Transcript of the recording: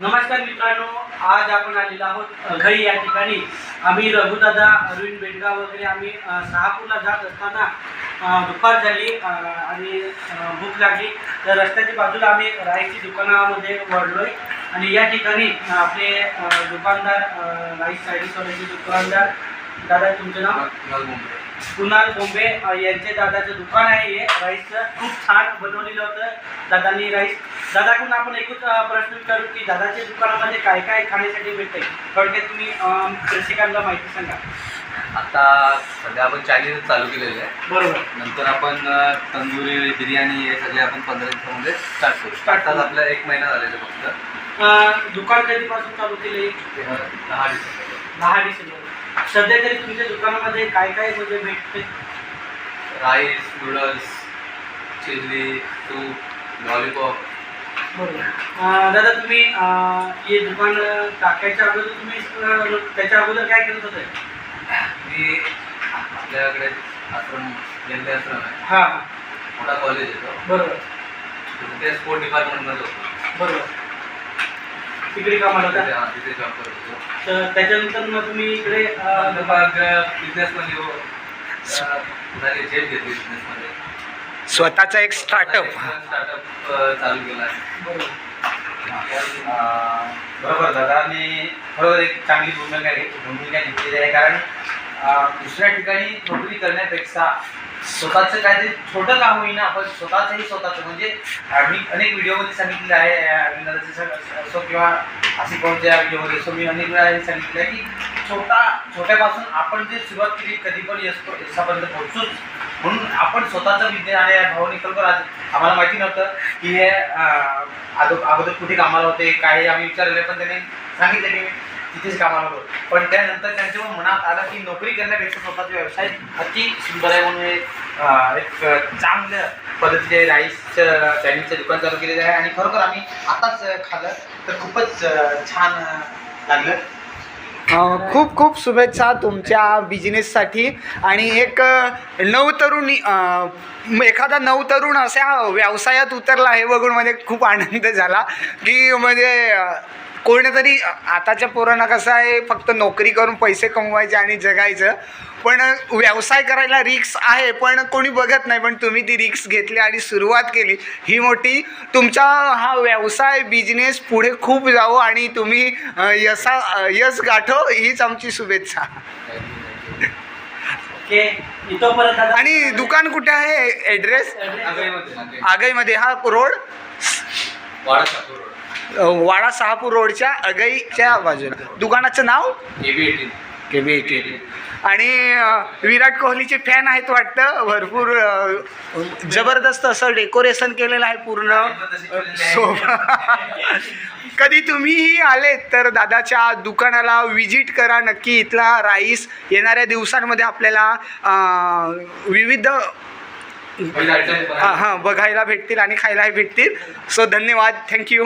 नमस्कार मित्रांनो आज आपण आलेलो आहोत घरी या ठिकाणी. आम्ही रघुदादा अरविंद बेडगाव वगैरे आम्ही सहापूरला जात असताना दुपार झाली आणि भूक लागली. तर रस्त्याच्या बाजूला आम्ही राईसची दुकानामध्ये वळलोय. आणि या ठिकाणी आपले दुकानदार अ, राईस सायडीसवाल्याचे दुकानदार. दादा तुमचं नाव? कुणाल बोंबे यांचे दादाचं दुकान आहे हे. राईसचं खूप छान बनवलेलं होतं. दादांनी राईस दादाकडून आपण एकूच प्रश्न विचारू की दादाच्या दुकानामध्ये काय काय खाण्यासाठी भेटते थोडक्यात तुम्ही प्रेक्षकांना माहिती सांगा. आता सध्या आपण चायनीज चालू केलेलं आहे. बरोबर. नंतर आपण तंदुरी बिर्याणी हे सगळे आपण पंधरा दिवसामध्ये स्टार्ट करू. स्टार्ट. आपला एक महिना झालेला फक्त. दुकान कधीपासून चालू केले दहा डिसेंबर दहा डिसेंबर सध्या तरी तुमच्या दुकानामध्ये काय काय म्हणजे भेटते? Rice noodles chilli soup lollipop. बरोबर. अ, दादा तुम्ही अ, हे दुकान टाकायच्या अगोदर तुम्ही अ, त्याच्या अगोदर काय करत होते? मी आपल्याकडे आश्रम जनते आश्रम आहे. हां. हां मोठा कॉलेज येतो बरोबर. तिथे स्पोर्ट डिपार्टमेंटमध्ये होतो. बरोबर. तिकडे कामाला तिथे होता? हा, तिथे जॉब करत होतो. तर त्याच्यानंतर मग तुम्ही इकडे अ, नंतर मग बिझनेसमध्ये हो. अ, झाली झेप घेतली बिझनेसमध्ये स्वतःचा एक स्टार्टअप स्टार्टअप चालू केला. आहे अं, बरोबर दादा. आणि बरोबर एक चांगली भूमिका घे- भूमिका घेतलेली आहे. कारण दुसऱ्या ठिकाणी नोकरी करण्यापेक्षा स्वतःचं काहीतरी छोटं काम होईना आपण स्वतःचंही स्वतःचं. म्हणजे मी अनेक व्हिडिओमध्ये सांगितलेलं आहे अं, असो किंवा असे कोणत्या व्हिडिओमध्ये असो मी अनेक वेळा हे सांगितलं आहे की छोटा छोट्यापासून आपण जे सुरुवात केली कधी पण यश यशापर्यंत पोहोचूच. म्हणून आपण स्वतःचा विज्ञान आणि भावनिकल्प आज आम्हाला माहिती नव्हतं की हे अगोदर कुठे कामाला होते काय आम्ही विचारले पण त्याने सांगितलं की मी तिथेच कामाला होतो पण त्यानंतर त्यांच्या मनात आलं की नोकरी करण्यापेक्षा स्वतःचा व्यवसाय अति सुंदर आहे म्हणून एक चांगल्या पद्धतीचे राईसचं चायनीजचं दुकान चालू केलेलं आहे. आणि खरोखर आम्ही आताच खाल्लं. तर खूपच छान लागलं. खूप खूप शुभेच्छा तुमच्या बिझनेससाठी आणि एक नवतरुण एखादा नवतरुण अशा व्यवसायात उतरला हे बघून म्हणजे खूप आनंद झाला. की म्हणजे कोणीतरी आताच्या पोरांना कसं आहे फक्त नोकरी करून पैसे कमवायचे आणि जगायचं. पण व्यवसाय करायला रिक्स आहे पण कोणी बघत नाही. पण तुम्ही ती रिक्स घेतली आणि सुरुवात केली. ही मोठी तुमचा हा व्यवसाय बिझनेस पुढे खूप जावो आणि तुम्ही अं, यशा गाठो हीच आमची शुभेच्छा. आणि दुकान कुठे आहे? ॲड्रेस आगईमध्ये हा रोड? वाडा सहापूर शहापूर रोडच्या अगईच्या बाजूला. दुकानाचं नाव? AB eighteen K B eighteen आणि विराट कोहलीचे फॅन आहेत वाटतं. भरपूर जबरदस्त असं डेकोरेशन केलेलं आहे पूर्ण. सो कधी तुम्हीही आलेत तर दादाच्या दुकानाला विजिट करा. नक्की इथला राईस येणाऱ्या दिवसांमध्ये आपल्याला विविध हां हां बघायला भेटतील आणि खायलाही भेटतील. सो धन्यवाद. थँक्यू